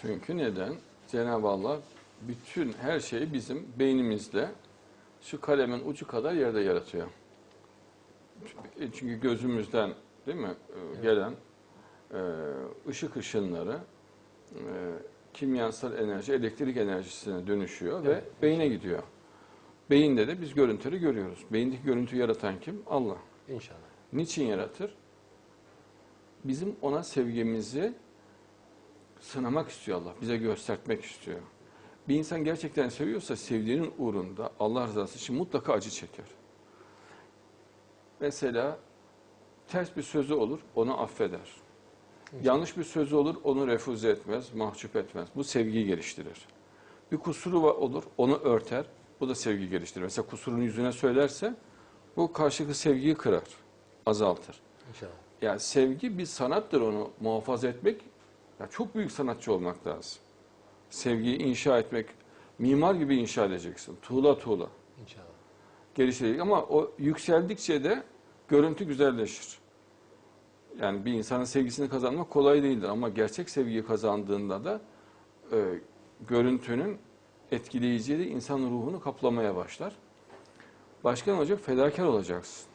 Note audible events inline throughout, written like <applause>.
Çünkü neden? Cenab-ı Allah bütün her şeyi bizim beynimizde şu kalemin ucu kadar yerde yaratıyor. Çünkü gözümüzden değil mi e, gelen e, ışık ışınları e, kimyasal enerji, elektrik enerjisine dönüşüyor ve Evet. beyne gidiyor. Beyinde de biz görüntüleri görüyoruz. Beyindeki görüntüyü yaratan kim? Allah. İnşallah. Niçin yaratır? Bizim ona sevgimizi sınamak istiyor Allah. Bize göstermek istiyor. Bir insan gerçekten seviyorsa sevdiğinin uğrunda Allah rızası için mutlaka acı çeker. Mesela ters bir sözü olur, onu affeder. Yanlış bir sözü olur, onu refüze etmez, mahcup etmez. Bu sevgiyi geliştirir. Bir kusuru olur, onu örter. Bu da sevgi geliştirir. Mesela kusurunu yüzüne söylerse bu karşılıklı sevgiyi kırar, azaltır. İnşallah. Yani sevgi bir sanattır onu muhafaza etmek. Ya çok büyük sanatçı olmak lazım. Sevgiyi inşa etmek, mimar gibi inşa edeceksin. Tuğla tuğla İnşallah. geliştirecek. Ama o yükseldikçe de görüntü güzelleşir. Yani bir insanın sevgisini kazanmak kolay değildir ama gerçek sevgiyi kazandığında da e, görüntünün etkileyiciliği de insanın ruhunu kaplamaya başlar. Başka ne olacak? Fedakar olacaksın.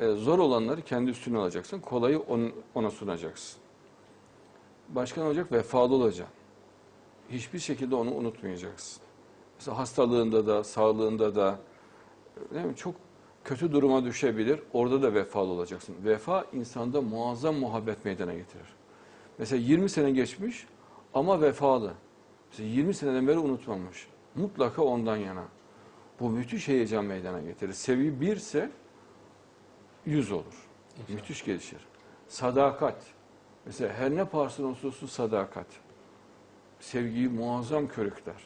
E, zor olanları kendi üstüne alacaksın. Kolayı on- ona sunacaksın. Başka ne olacak? Vefalı olacaksın. Hiçbir şekilde onu unutmayacaksın. Mesela hastalığında da, sağlığında da değil mi? çok kötü duruma düşebilir. Orada da vefalı olacaksın. Vefa insanda muazzam muhabbet meydana getirir. Mesela 20 sene geçmiş ama vefalı. Mesela 20 seneden beri unutmamış. Mutlaka ondan yana. Bu müthiş heyecan meydana getirir. Seviye birse 100 olur. İnşallah. Müthiş gelişir. Sadakat. Mesela her ne pahasına olsun sadakat. Sevgiyi muazzam körükler.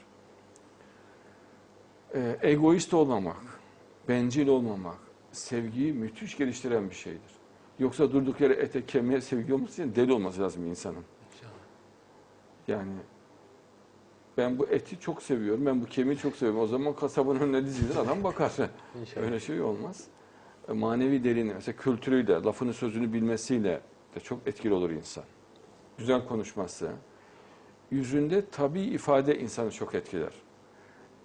Ee, egoist olmamak, bencil olmamak, sevgiyi müthiş geliştiren bir şeydir. Yoksa durduk yere ete kemiğe sevgi olması için deli olması lazım insanın. Yani ben bu eti çok seviyorum, ben bu kemiği çok seviyorum. O zaman kasabın önüne dizilir, adam bakar. <laughs> Öyle şey olmaz. E, Manevi derinliği, mesela kültürüyle, lafını sözünü bilmesiyle de çok etkili olur insan. Güzel konuşması. Yüzünde tabii ifade insanı çok etkiler.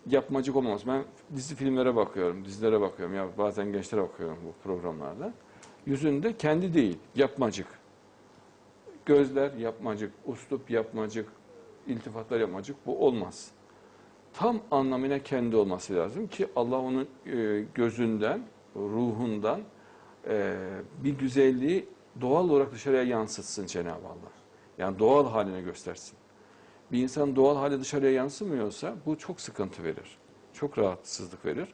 Yapmacık olmaz. Ben dizi filmlere bakıyorum, dizilere bakıyorum. Ya bazen gençlere bakıyorum bu programlarda. Yüzünde kendi değil, yapmacık. Gözler yapmacık, uslup yapmacık, iltifatlar yapmacık. Bu olmaz. Tam anlamıyla kendi olması lazım ki Allah onun e, gözünden, ruhundan e, bir güzelliği doğal olarak dışarıya yansıtsın Cenab-ı Allah. Yani doğal haline göstersin. Bir insan doğal hali dışarıya yansımıyorsa bu çok sıkıntı verir. Çok rahatsızlık verir.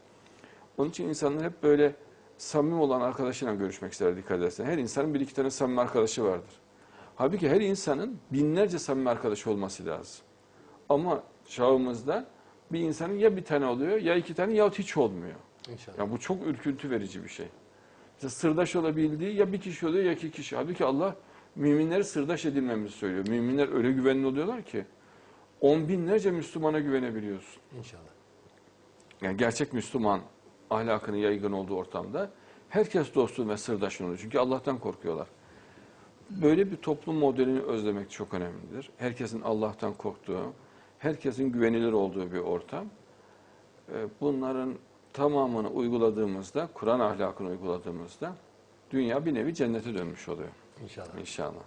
Onun için insanlar hep böyle samimi olan arkadaşıyla görüşmek ister dikkat edersen. Her insanın bir iki tane samimi arkadaşı vardır. Halbuki her insanın binlerce samimi arkadaşı olması lazım. Ama çağımızda bir insanın ya bir tane oluyor ya iki tane yahut hiç olmuyor. İnşallah. Yani bu çok ürküntü verici bir şey. Mesela sırdaş olabildiği ya bir kişi oluyor ya iki kişi. Halbuki Allah müminleri sırdaş edinmemizi söylüyor. Müminler öyle güvenli oluyorlar ki on binlerce Müslümana güvenebiliyorsun. İnşallah. Yani gerçek Müslüman ahlakının yaygın olduğu ortamda herkes dostun ve sırdaşın oluyor. Çünkü Allah'tan korkuyorlar. Böyle bir toplum modelini özlemek çok önemlidir. Herkesin Allah'tan korktuğu, herkesin güvenilir olduğu bir ortam. Ee, Bunların tamamını uyguladığımızda, Kur'an ahlakını uyguladığımızda dünya bir nevi cennete dönmüş oluyor İnşallah. inşallah.